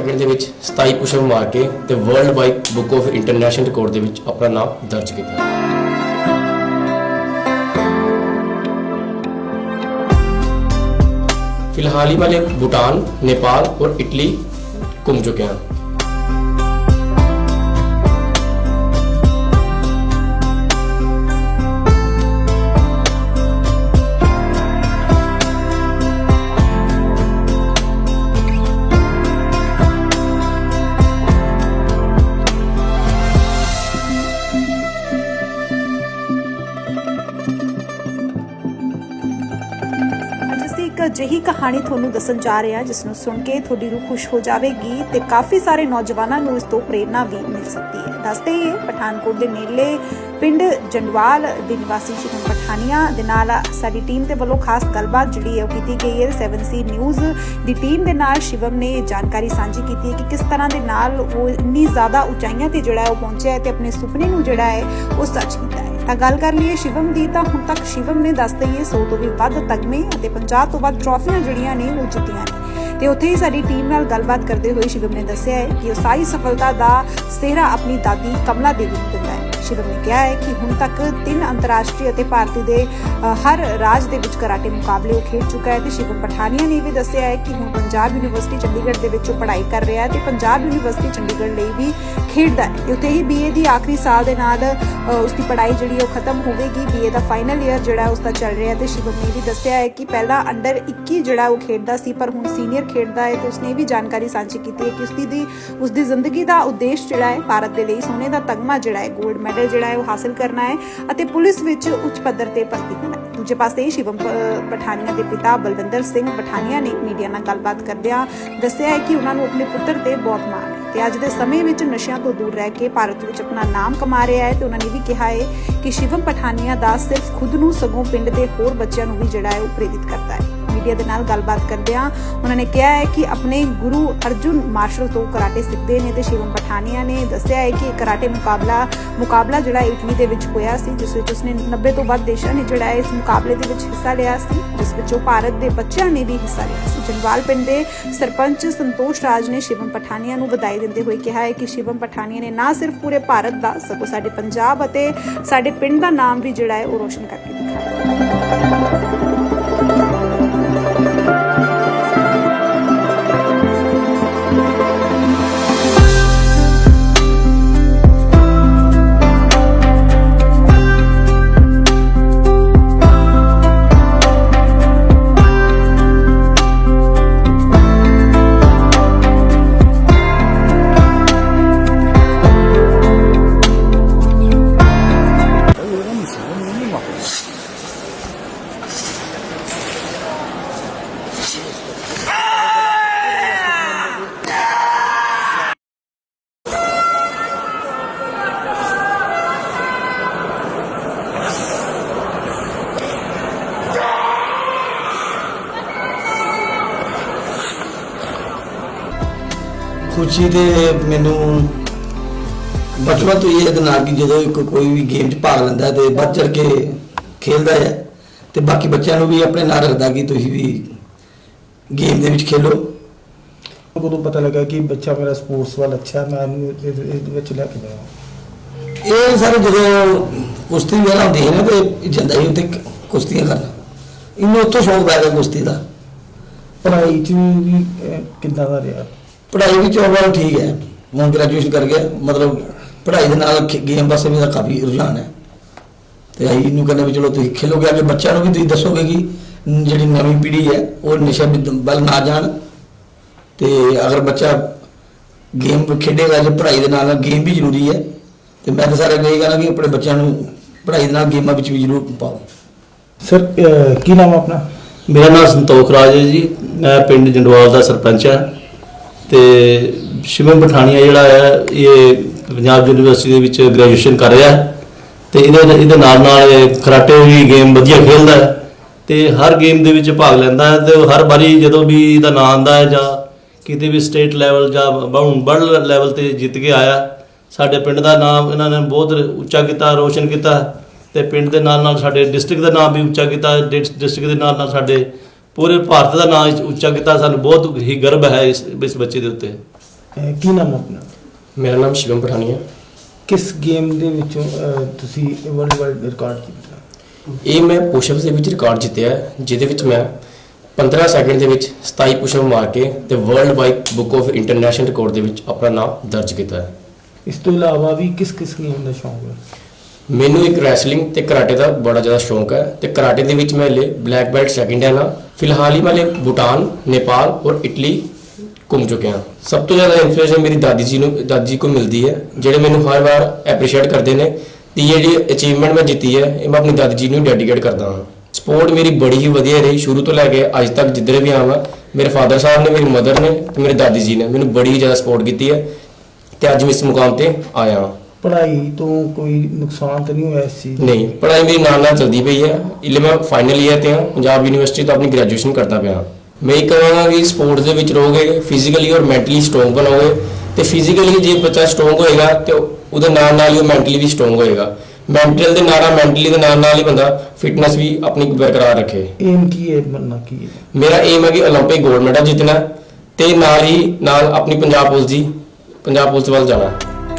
ਦੇ ਵਿੱਚ 27 ਪੁਸ਼ਅਪ ਮਾਰ ਕੇ ਤੇ world wide book of international record ਦੇ ਵਿੱਚ ਆਪਣਾ ਨਾਮ ਦਰਜ ਕੀਤਾ। ਫਿਲਹਾਲ ਹੀ ਮੈਂ ਭੂਟਾਨ, ਨੇਪਾਲ ਔਰ ਇਟਲੀ ਘੁੰਮ ਚੁੱਕੇ ਹਾਂ ਅਜਿਹੀ ਕਹਾਣੀ ਤੁਹਾਨੂੰ ਦੱਸਣ ਜਾ ਰਹੇ ਹਾਂ, ਜਿਸ ਨੂੰ ਸੁਣ ਕੇ ਤੁਹਾਡੀ ਰੂਹ ਖੁਸ਼ ਹੋ ਜਾਵੇਗੀ ਤੇ ਕਾਫੀ ਸਾਰੇ ਨੌਜਵਾਨਾਂ ਨੂੰ ਇਸ ਤੋਂ ਪ੍ਰੇਰਣਾ ਵੀ ਮਿਲ ਸਕਦੀ ਹੈ। ਦੱਸਦੇ ਹੀ, ਪਠਾਨਕੋਟ ਦੇ ਨੇੜੇ ਪਿੰਡ ਜੰਡਵਾਲ ਦੇ ਨਿਵਾਸੀ ਸ਼ਿਵਮ ਪਠਾਨੀਆ ਦੇ ਨਾਲ ਸਾਡੀ ਟੀਮ ਦੇ ਵੱਲੋਂ ਖਾਸ ਗੱਲਬਾਤ ਜਿਹੜੀ ਹੈ ਉਹ ਕੀਤੀ ਗਈ ਹੈ। 7C ਨਿਊਜ਼ ਦੀ ਟੀਮ ਦੇ ਨਾਲ ਸ਼ਿਵਮ ਨੇ ਇਹ ਜਾਣਕਾਰੀ ਸਾਂਝੀ ਕੀਤੀ ਹੈ ਕਿ ਕਿਸ ਤਰ੍ਹਾਂ ਦੇ ਨਾਲ ਉਹ ਇੰਨੀ ਜ਼ਿਆਦਾ ਉਚਾਈਆਂ ਤੇ ਜਿਹੜਾ ਉਹ ਪਹੁੰਚਿਆ ਹੈ ਤੇ ਆਪਣੇ ਸੁਪਨੇ ਨੂੰ ਜਿਹੜਾ ਹੈ ਉਹ ਸੱਚ ਕੀਤਾ ਤਾਂ ਗੱਲ ਕਰ ਲਈਏ ਸ਼ਿਵਮ ਦੀ, ਤਾਂ ਹੁਣ ਤੱਕ ਸ਼ਿਵਮ ਨੇ ਦੱਸ ਦਈਏ 100 ਤੋਂ ਵੀ ਵੱਧ ਤਗਮੇ ਅਤੇ 50 ਤੋਂ ਵੱਧ ਟਰਾਫੀਆਂ ਜਿਹੜੀਆਂ ਨੇ ਉਹ ਜਿੱਤੀਆਂ ਨੇ। ਤੇ ਉੱਥੇ ਹੀ ਸਾਡੀ ਟੀਮ ਨਾਲ ਗੱਲਬਾਤ ਕਰਦੇ ਹੋਏ ਸ਼ਿਵਮ ਨੇ ਦੱਸਿਆ ਹੈ ਕਿ ਉਹ ਸਾਰੀ ਸਫਲਤਾ ਦਾ ਸਿਹਰਾ ਆਪਣੀ ਦਾਦੀ ਕਮਲਾ ਦੇਵੀ ਨੂੰ ਦਿੰਦਾ ਹੈ। ਸ਼ਿਵਮ ਨੇ ਕਿਹਾ ਹੈ ਕਿ ਹੁਣ ਤੱਕ ਤਿੰਨ ਅੰਤਰਰਾਸ਼ਟਰੀ ਅਤੇ ਭਾਰਤੀ ਦੇ ਹਰ ਰਾਜ ਦੇ ਵਿੱਚ ਕਰਾਟੇ ਮੁਕਾਬਲੇ ਉਹ ਖੇਡ ਚੁੱਕਾ ਹੈ ਤੇ ਸ਼ਿਵਮ ਪਠਾਨੀਆ ਨੇ ਵੀ ਦੱਸਿਆ ਹੈ ਕਿ ਹੁਣ ਪੰਜਾਬ ਯੂਨੀਵਰਸਿਟੀ ਚੰਡੀਗੜ੍ਹ ਦੇ ਵਿੱਚ ਉਹ ਪੜ੍ਹਾਈ ਕਰ ਰਿਹਾ ਹੈ ਤੇ ਪੰਜਾਬ ਯੂਨੀਵਰਸਿਟੀ ਚੰਡੀਗੜ੍ਹ ਲਈ ਵੀ ਖੇਡਦਾ ਹੈ ਤੇ ਉੱਥੇ ਹੀ ਬੀਏ ਦੀ ਆਖਰੀ ਸਾਲ ਦੇ ਨਾਲ ਅ, ਉਸ ਦੀ ਪੜ੍ਹਾਈ ਜਿਹੜੀ ਉਹ ਖਤਮ ਹੋਵੇਗੀ। ਬੀਏ ਦਾ ਫਾਈਨਲ ਈਅਰ ਜਿਹੜਾ ਹੈ ਉਸ ਦਾ ਚੱਲ ਰਿਹਾ ਹੈ ਤੇ ਸ਼ਿਵਮ ਨੇ ਵੀ ਦੱਸਿਆ ਹੈ ਕਿ ਪਹਿਲਾਂ ਅੰਡਰ 21 ਜਿਹੜਾ ਉਹ ਖੇਡਦਾ ਸੀ ਪਰ ਹੁਣ ਸੀਨੀਅਰ ਖੇਡਦਾ ਹੈ ਤੇ ਉਸਨੇ ਵੀ ਜਾਣਕਾਰੀ ਸਾਂਝੀ ਕੀਤੀ ਹੈ ਕਿ ਉਸਦੀ ਦੀ ਉਸਦੀ ਜ਼ਿੰਦਗੀ ਦਾ ਉਦੇਸ਼ ਜਿਹੜਾ ਹੈ ਭਾਰਤ ਦੇ ਲਈ ਸੋਨੇ ਦਾ ਤਗਮਾ ਜਿਹੜਾ ਹੈ 골ਡ ਮੈਡਲ ਜਿਹੜਾ ਹੈ ਉਹ ਹਾਸਲ ਕਰਨਾ ਹੈ ਅਤੇ ਪੁਲਿਸ ਵਿੱਚ ਉੱਚ ਪੱਧਰ ਤੇ ਭਰਤੀ ਹੋਣਾ ਹੈ। ਦੂਜੇ ਪਾਸੇ ਸ਼ਿਵਮ ਪਠਾਨੀਆ ਦੇ ਪਿਤਾ ਬਲਵਿੰਦਰ ਸਿੰਘ ਪਠਾਨੀਆ ਨੇ ਮੀਡੀਆ ਨਾਲ ਗੱਲਬਾਤ ਕਰਦਿਆਂ ਦੱਸਿਆ ਹੈ ਕਿ ਉਹਨਾਂ ਨੂੰ ਆਪਣੇ ਪੁੱਤਰ ਤੇ ਬਹੁਤ ਮਾਣ ਹੈ। ਤੇ ਅੱਜ ਦੇ ਸਮੇਂ ਵਿੱਚ ਨਸ਼ਿਆਂ ਤੋਂ ਦੂਰ ਰਹਿ ਕੇ ਭਾਰਤ ਵਿੱਚ ਆਪਣਾ ਨਾਮ ਕਮਾ ਰਿਹਾ ਹੈ ਤੇ ਉਹਨਾਂ ਨੇ ਵੀ ਕਿਹਾ ਹੈ ਕਿ ਸ਼ਿਵਮ ਪਠਾਨੀਆ ਦਾ ਸਿਰਫ ਖੁਦ ਨੂੰ ਸਗੋਂ ਪਿੰਡ ਦੇ ਹੋਰ ਬੱਚਿਆਂ ਨੂੰ ਵੀ ਜਿਹੜਾ ਹੈ ਉਹ ਪ੍ਰੇਰਿਤ ਕਰਦਾ ਮੀਡੀਆ ਦੇ ਨਾਲ ਗੱਲਬਾਤ ਕਰਦਿਆਂ ਉਹਨਾਂ ਨੇ ਕਿਹਾ ਹੈ ਕਿ ਆਪਣੇ ਗੁਰੂ ਅਰਜੁਨ ਮਾਰਸ਼ਲ ਤੋਂ ਕਰਾਟੇ ਸਿੱਖਦੇ ਨੇ ਤੇ ਸ਼ਿਵਮ ਪਠਾਨੀਆ ਨੇ ਦੱਸਿਆ ਹੈ ਕਿ ਕਰਾਟੇ ਮੁਕਾਬਲਾ ਮੁਕਾਬਲਾ ਜਿਹੜਾ ਇਟਲੀ ਦੇ ਵਿੱਚ ਹੋਇਆ ਸੀ, ਜਿਸ ਵਿੱਚ ਉਸਨੇ 90 ਤੋਂ ਵੱਧ ਦੇਸ਼ਾਂ ਨੇ ਜਿਹੜਾ ਇਸ ਮੁਕਾਬਲੇ ਦੇ ਵਿੱਚ ਹਿੱਸਾ ਲਿਆ ਸੀ, ਜਿਸ ਵਿੱਚ ਉਹ ਭਾਰਤ ਦੇ ਬੱਚਿਆਂ ਨੇ ਵੀ ਹਿੱਸਾ ਲਿਆ ਸੀ। ਜਨਵਾਲ ਪਿੰਡ ਦੇ ਸਰਪੰਚ ਸੰਤੋਸ਼ ਰਾਜ ਨੇ ਸ਼ਿਵਮ ਪਠਾਨੀਆ ਨੂੰ ਵਧਾਈ ਦਿੰਦੇ ਹੋਏ ਕਿਹਾ ਹੈ ਕਿ ਸ਼ਿਵਮ ਪਠਾਨੀਆ ਨੇ ਨਾ ਸਿਰਫ ਪੂਰੇ ਭਾਰਤ ਦਾ, ਸਗੋਂ ਸਾਡੇ ਪੰਜਾਬ ਅਤੇ ਸਾਡੇ ਪਿੰਡ ਦਾ ਨਾਮ ਵੀ ਜਿਹੜਾ ਹੈ ਉਹ ਰੋਸ਼ਨ ਕਰਕੇ ਦਿਖਾਇਆ। ਖੁਸ਼ੀ ਤੇ ਮੈਨੂੰ ਬਚਪਨ ਤੋਂ ਹੀ ਆ ਕਿ ਜਦੋਂ ਇੱਕ ਕੋਈ ਵੀ ਗੇਮ 'ਚ ਭਾਗ ਲੈਂਦਾ ਤੇ ਵੱਧ ਚੜ ਕੇ ਖੇਲਦਾ ਹੈ। ਤੇ ਬਾਕੀ ਬੱਚਿਆਂ ਨੂੰ ਵੀ ਆਪਣੇ ਨਾਲ ਰੱਖਦਾ ਕਿ ਤੁਸੀਂ ਵੀ ਗੇਮ ਦੇ ਵਿੱਚ ਖੇਲੋ। ਉਦੋਂ ਪਤਾ ਲੱਗਾ ਕਿ ਬੱਚਾ ਮੇਰਾ ਸਪੋਰਟਸ ਵੱਲ ਅੱਛਾ ਮੈਂ ਇਹਨੂੰ ਇਹਦੇ ਇਹਦੇ ਵਿੱਚ ਲੈ ਕੇ ਜਾਵਾਂ ਇਹ ਸਾਰੇ ਜਦੋਂ ਕੁਸ਼ਤੀ ਵਗੈਰਾ ਹੁੰਦੀ ਹੈ ਨਾ ਤੇ ਜਾਂਦਾ ਹੀ ਉੱਥੇ ਕੁਸ਼ਤੀਆਂ ਕਰਨਾ। ਇਹਨੂੰ ਉੱਥੋਂ ਸ਼ੌਂਕ ਪੈ ਗਿਆ ਕੁਸ਼ਤੀ ਦਾ। ਪੜ੍ਹਾਈ 'ਚ ਵੀ ਕਿੱਦਾਂ ਦਾ ਰਿਹਾ? ਪੜ੍ਹਾਈ ਵਿੱਚ overall ਠੀਕ ਹੈ। ਹੁਣ ਗ੍ਰੈਜੂਏਸ਼ਨ ਕਰ ਗਿਆ ਮਤਲਬ ਪੜ੍ਹਾਈ ਦੇ ਨਾਲ ਗੇਮ ਪਾਸੇ ਵੀ ਇਹਦਾ ਕਾਫੀ ਰੁਝਾਨ ਹੈ। ਤੇ ਅਸੀਂ ਇਹਨੂੰ ਕਹਿੰਦੇ ਵੀ ਚਲੋ ਤੁਸੀਂ ਖੇਲੋਗੇ ਅੱਗੇ ਬੱਚਿਆਂ ਨੂੰ ਵੀ ਤੁਸੀਂ ਦੱਸੋਗੇ ਕਿ ਜਿਹੜੀ ਨਵੀਂ ਪੀੜ੍ਹੀ ਹੈ ਉਹ ਨਸ਼ਾ ਵੱਲ ਨਾ ਜਾਣ। ਤੇ ਅਗਰ ਬੱਚਾ ਗੇਮ ਖੇਡੇਗਾ ਜੇ ਪੜ੍ਹਾਈ ਦੇ ਨਾਲ ਗੇਮ ਵੀ ਜ਼ਰੂਰੀ ਹੈ। ਤੇ ਮੈਂ ਤਾਂ ਸਾਰੇ ਇਹ ਕਹਾਂਗਾ ਕਿ ਆਪਣੇ ਬੱਚਿਆਂ ਨੂੰ ਪੜ੍ਹਾਈ ਦੇ ਨਾਲ ਗੇਮਾਂ ਵਿੱਚ ਵੀ ਜ਼ਰੂਰ ਪਾਓ। ਸਰ ਕੀ ਨਾਮ ਆਪਣਾ? ਮੇਰਾ ਨਾਮ ਸੰਤੋਖ ਰਾਜ ਹੈ ਜੀ। ਮੈਂ ਪਿੰਡ ਜੰਡਵਾਲ ਦਾ ਸਰਪੰਚ ਹਾਂ। ਤੇ ਸ਼ਿਵਮ ਪਠਾਨੀਆ ਜਿਹੜਾ ਹੈ, ਇਹ ਪੰਜਾਬ ਯੂਨੀਵਰਸਿਟੀ ਦੇ ਵਿੱਚ ਗ੍ਰੈਜੂਏਸ਼ਨ ਕਰ ਰਿਹਾ ਹੈ ਤੇ ਇਹਦੇ ਇਹਦੇ ਨਾਲ ਨਾਲ ਇਹ ਕਰਾਟੇ ਵੀ ਗੇਮ ਵਧੀਆ ਖੇਡਦਾ ਹੈ ਤੇ ਹਰ ਗੇਮ ਦੇ ਵਿੱਚ ਭਾਗ ਲੈਂਦਾ ਹੈ ਤੇ ਉਹ ਹਰ ਵਾਰੀ ਜਦੋਂ ਵੀ ਇਹਦਾ ਨਾਂ ਆਉਂਦਾ ਹੈ ਜਾਂ ਕਿਤੇ ਵੀ ਸਟੇਟ ਲੈਵਲ ਜਾਂ ਵਰਲਡ ਲੈਵਲ ਤੇ ਜਿੱਤ ਕੇ ਆਇਆ, ਸਾਡੇ ਪਿੰਡ ਦਾ ਨਾਮ ਇਹਨਾਂ ਨੇ ਬਹੁਤ ਉੱਚਾ ਕੀਤਾ, ਰੋਸ਼ਨ ਕੀਤਾ ਤੇ ਪਿੰਡ ਦੇ ਨਾਲ ਨਾਲ ਸਾਡੇ ਡਿਸਟ੍ਰਿਕਟ ਦਾ ਨਾਮ ਵੀ ਉੱਚਾ ਕੀਤਾ ਡਿਸਟ੍ਰਿਕਟ ਦੇ ਨਾਲ ਨਾਲ ਸਾਡੇ ਪੂਰੇ ਭਾਰਤ ਦਾ ਨਾਮ ਉੱਚਾ ਕੀਤਾ ਸਾਨੂੰ ਬਹੁਤ ਹੀ ਗਰਵ ਹੈ ਇਸ ਇਸ ਬੱਚੇ ਦੇ ਉੱਤੇ। ਅਹ ਕੀ ਨਾਮ ਆਪਣਾ? ਮੇਰਾ ਨਾਮ ਸ਼ਿਵਮ ਪਠਾਨੀਆ ਕਿਸ ਗੇਮ ਦੇ ਵਿੱਚੋਂ ਅਹ, ਤੁਸੀਂ ਵਰਲਡ ਵਾਈਡ ਰਿਕਾਰਡ ਕੀਤਾ ਇਹ ਮੈਂ ਪੁਸ਼ਅਪਸ ਦੇ ਵਿੱਚ ਰਿਕਾਰਡ ਜਿੱਤਿਆ ਹੈ, ਜਿਹਦੇ ਵਿੱਚ ਮੈਂ 15 ਸੈਕਿੰਡ ਦੇ ਵਿੱਚ 27 ਪੁਸ਼ਅਪ ਮਾਰ ਕੇ ਤੇ world wide book of international record ਦੇ ਵਿੱਚ ਆਪਣਾ ਨਾਮ ਦਰਜ ਕੀਤਾ ਹੈ। ਇਸ ਤੋਂ ਇਲਾਵਾ ਵੀ ਕਿਸ ਕਿਸ ਗੇਮ ਦਾ ਸ਼ੌਂਕ ਹੈ? ਮੈਨੂੰ ਇੱਕ ਰੈਸਲਿੰਗ ਤੇ ਕਰਾਟੇ ਦਾ ਬੜਾ ਜ਼ਿਆਦਾ ਸ਼ੌਂਕ ਹੈ ਤੇ ਕਰਾਟੇ ਦੇ ਵਿੱਚ ਮੈਂ ਹਲੇ ਬਲੈਕ ਬੈਲਟ ਸੈਕਿੰਡ ਹੈ ਨਾ। ਫਿਲਹਾਲ ਹੀ ਮੈਂ ਹਲੇ ਭੂਟਾਨ, ਨੇਪਾਲ ਔਰ ਇਟਲੀ ਘੁੰਮ ਚੁੱਕਿਆ। ਸਭ ਤੋਂ ਜ਼ਿਆਦਾ ਇਨਫਲੂਐਂਸ ਮੇਰੀ ਦਾਦੀ ਜੀ ਨੂੰ ਦਾਦੀ ਜੀ ਕੋ ਮਿਲਦੀ ਹੈ, ਜਿਹੜੇ ਮੈਨੂੰ ਹਰ ਵਾਰ ਐਪਰੀਸ਼ੀਏਟ ਕਰਦੇ ਨੇ ਤੇ ਜਿਹੜੀ ਅਚੀਵਮੈਂਟ ਮੈਂ ਜਿੱਤੀ ਹੈ, ਇਹ ਮੈਂ ਆਪਣੀ ਦਾਦੀ ਜੀ ਨੂੰ ਡੈਡੀਕੇਟ ਕਰਦਾ ਹਾਂ। ਸਪੋਰਟ ਮੇਰੀ ਬੜੀ ਹੀ ਵਧੀਆ ਰਹੀ, ਸ਼ੁਰੂ ਤੋਂ ਲੈ ਕੇ ਅੱਜ ਤੱਕ ਜਿੱਧਰ ਵੀ ਆਵਾਂ, ਮੇਰੇ ਫਾਦਰ ਸਾਹਿਬ ਨੇ, ਮੇਰੀ ਮਦਰ ਨੇ ਤੇ ਮੇਰੇ ਦਾਦੀ ਜੀ ਨੇ ਮੈਨੂੰ ਬੜੀ ਹੀ ਜ਼ਿਆਦਾ ਸਪੋਰਟ ਕੀਤੀ ਹੈ ਤੇ ਅੱਜ ਮੈਂ ਇਸ ਮੁਕਾਮ ਤੇ ਆਇਆ ਹਾਂ। ਪੜ੍ਹਾਈ ਤੋਂ ਕੋਈ ਨੁਕਸਾਨ ਤਾਂ ਨਹੀਂ ਹੋਇਆ ਇਸ ਚੀਜ਼ ਨਹੀਂ ਪੜ੍ਹਾਈ ਮੇਰੀ ਨਾਲ ਨਾਲ ਚੱਲਦੀ ਪਈ ਹੈ। ਇਲੇ ਮੈਂ ਫਾਈਨਲ ਈਅਰ ਤੇ ਹਾਂ ਪੰਜਾਬ ਯੂਨੀਵਰਸਿਟੀ ਤੋਂ ਆਪਣੀ ਗ੍ਰੈਜੂਏਸ਼ਨ ਕਰਦਾ ਪਿਆ ਮੈਂ ਇਹ ਕਹਾਂਗਾ ਕਿ ਸਪੋਰਟਸ ਦੇ ਵਿੱਚ ਰਹੋਗੇ ਫਿਜ਼ੀਕਲੀ ਔਰ ਮੈਂਟਲੀ ਸਟਰੋਂਗ ਬਣੋਗੇ ਤੇ ਫਿਜ਼ੀਕਲੀ ਜੇ ਬੱਚਾ ਸਟਰੋਂਗ ਹੋਏਗਾ ਤੇ ਉਹਦੇ ਨਾਲ ਨਾਲ ਹੀ ਉਹ ਮੈਂਟਲੀ ਵੀ ਸਟਰੋਂਗ ਹੋਏਗਾ। ਮੈਂਟਲ ਦੇ ਨਾਲ ਨਾਲ ਮੈਂਟਲੀ ਦੇ ਨਾਲ ਨਾਲ ਹੀ ਬੰਦਾ ਫਿਟਨੈਸ ਵੀ ਆਪਣੀ ਬਰਕਰਾਰ ਰੱਖੇ। ਏਮ ਕੀ ਹੈ ਮੰਨਣਾ ਕੀ ਹੈ? ਮੇਰਾ ਏਮ ਹੈ ਕਿ 올림픽 ਗੋਲਡ ਮੈਡਲ ਜਿੱਤਣਾ ਤੇ ਨਾਲ ਹੀ ਨਾਲ ਆਪਣੀ ਪੰਜਾਬ ਪੁਲਿਸ ਦੀ ਪੰਜਾਬ ਪੁਲਿਸ ਵੱਲ ਜਾਣਾ।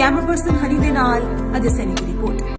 ਕੈਮਰਾ ਪਰਸਨ ਹਨੀ ਦੇ ਨਾਲ ਅਜੇ ਸੈਨੀ ਦੀ ਰਿਪੋਰਟ।